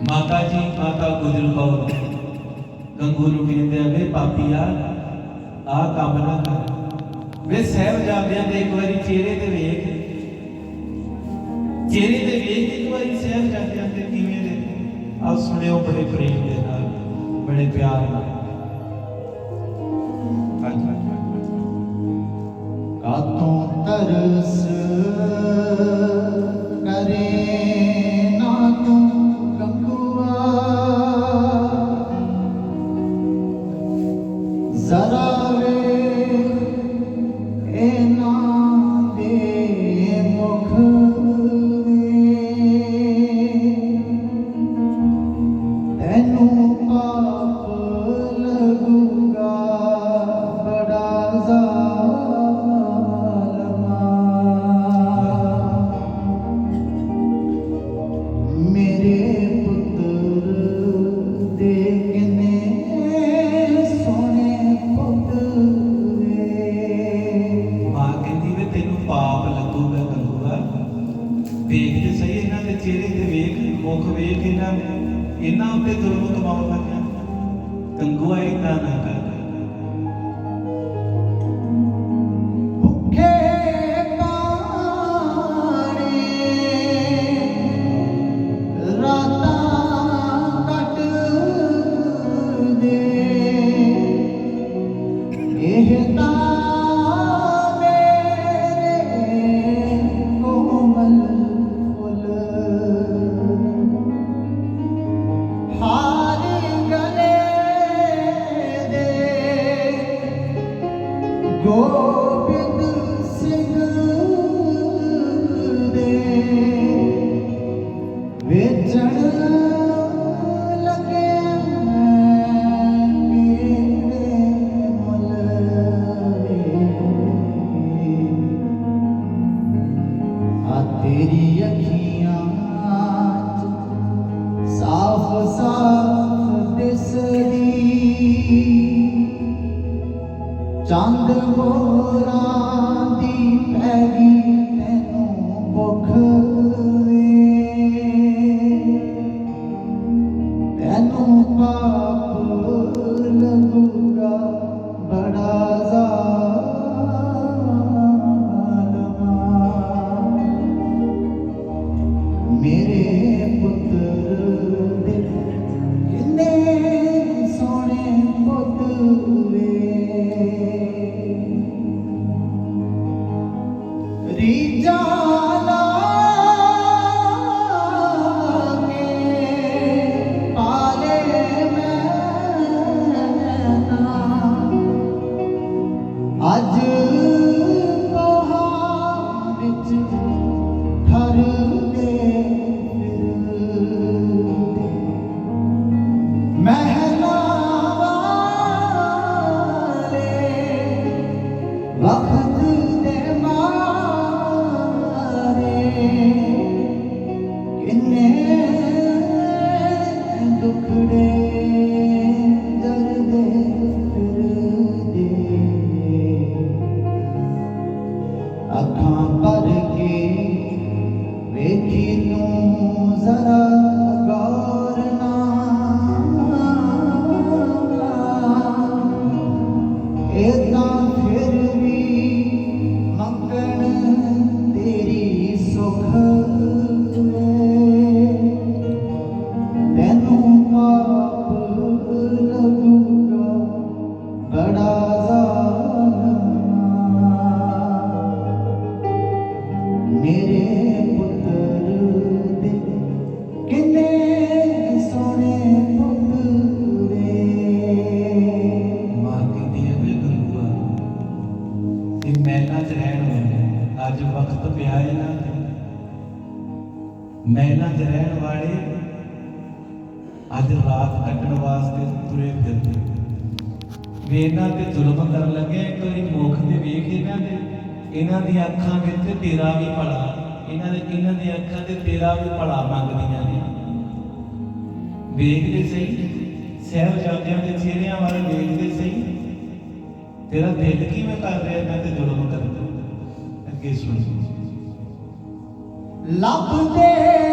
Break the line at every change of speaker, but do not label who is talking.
ਮਾਤਾ ਜੀ, ਮਾਤਾ ਗੁਜਰ ਕੌਰ। ਗੰਗੂ ਨੂੰ ਕਹਿੰਦੇ ਆ, ਵੇ ਪਾਪੀਆ ਆ ਕੰਮ ਨਾ ਕਰ। ਵੇ ਸਾਹਿਬਜ਼ਾਦਿਆਂ ਦੇ ਇੱਕ ਵਾਰੀ ਚਿਹਰੇ ਤੇ ਵੇਖ। ਚਿਹਰੇ ਤੇ ਵੇਖ ਇੱਕ ਵਾਰੀ ਸਾਹਿਬਜ਼ਾਦਿਆਂ ਦੇ ਕਿਵੇਂ ਦੇ ਆ ਸੁਣਿਓ ਬੜੇ ਪ੍ਰੇਮ ਦੇ ਨਾਲ, ਬੜੇ ਪਿਆਰ ਨਾਲ।
ਕਾਤੋਂ ਤਰਸ
ਦੇਖ ਸਹੀ ਇਹਨਾਂ ਦੇ ਚਿਹਰੇ ਤੇ ਵੇਖ, ਮੁਖ ਵੇਖ ਇਹਨਾਂ ਇਹਨਾਂ ਉੱਤੇ ਜ਼ੁਲਮ ਕਮਾਉਣ ਲੱਗਿਆ। ਗੰਗੂਆ ਇਦਾਂ ਨਾ ਕਰ।
ਗੋਬਿੰਦ ਸਿੰਘ ਦੇ ਵੇਚਣ ਲੱਗੇ ਮੇਰੇ ਮੁੱਲ ਆ ਤੇਰੀ ਅੱਖੀਆਂ ਸਾਫ਼ ਸਾਫ਼ ਚੰਦ ਮੋਰਾਂ ਦੀ ਪੈ ਗਈ ਤੈਨੂੰ ਭੁੱਖ ਤੈਨੂੰ ਪਾਪ ਲੱਗੂਗਾ ਬੜਾ ਜ਼ਾਲਮਾ। ਮੇਰੇ ਪੁੱਤਰ ਅੱਜ ਵਕਤ
ਪਿਆ ਇਹਨਾਂ ਤੇ। ਮਹਿਲਾਂ 'ਚ ਰਹਿਣ ਵਾਲੇ ਅੱਜ ਰਾਤ ਕੱਟਣ ਵਾਸਤੇ ਤੁਰੇ ਫਿਰਦੇ। ਵੀ ਇਹਨਾਂ ਤੇ ਜ਼ੁਲਮ ਕਰਨ ਲੱਗੇ ਇੱਕ ਮੁਖ ਤੇ ਵੇਖ ਇਹਨਾਂ ਦੇ। ਇਹਨਾਂ ਦੀਆਂ ਅੱਖਾਂ ਵਿੱਚ ਤੇਰਾ ਵੀ ਭਲਾ। ਇਹਨਾਂ ਦੇ ਇਹਨਾਂ ਦੀਆਂ ਅੱਖਾਂ ਤੇ ਤੇਰਾ ਵੀ ਭਲਾ ਮੰਗਦੀਆਂ ਨੇ। ਵੇਖਦੇ ਸਹੀ, ਸਹਿਬਜ਼ਾਦਿਆਂ ਦੇ ਚਿਹਰਿਆਂ ਵੱਲ ਵੇਖਦੇ ਸਹੀ। ਤੇਰਾ ਦਿਲ ਕਿਵੇਂ ਕਰ ਰਿਹਾ ਮੈਂ ਤੇ ਜ਼ੁਲਮ ਕਰਦਾ। ਅੱਗੇ ਸੁਣ।
ਲੱਭਦੇ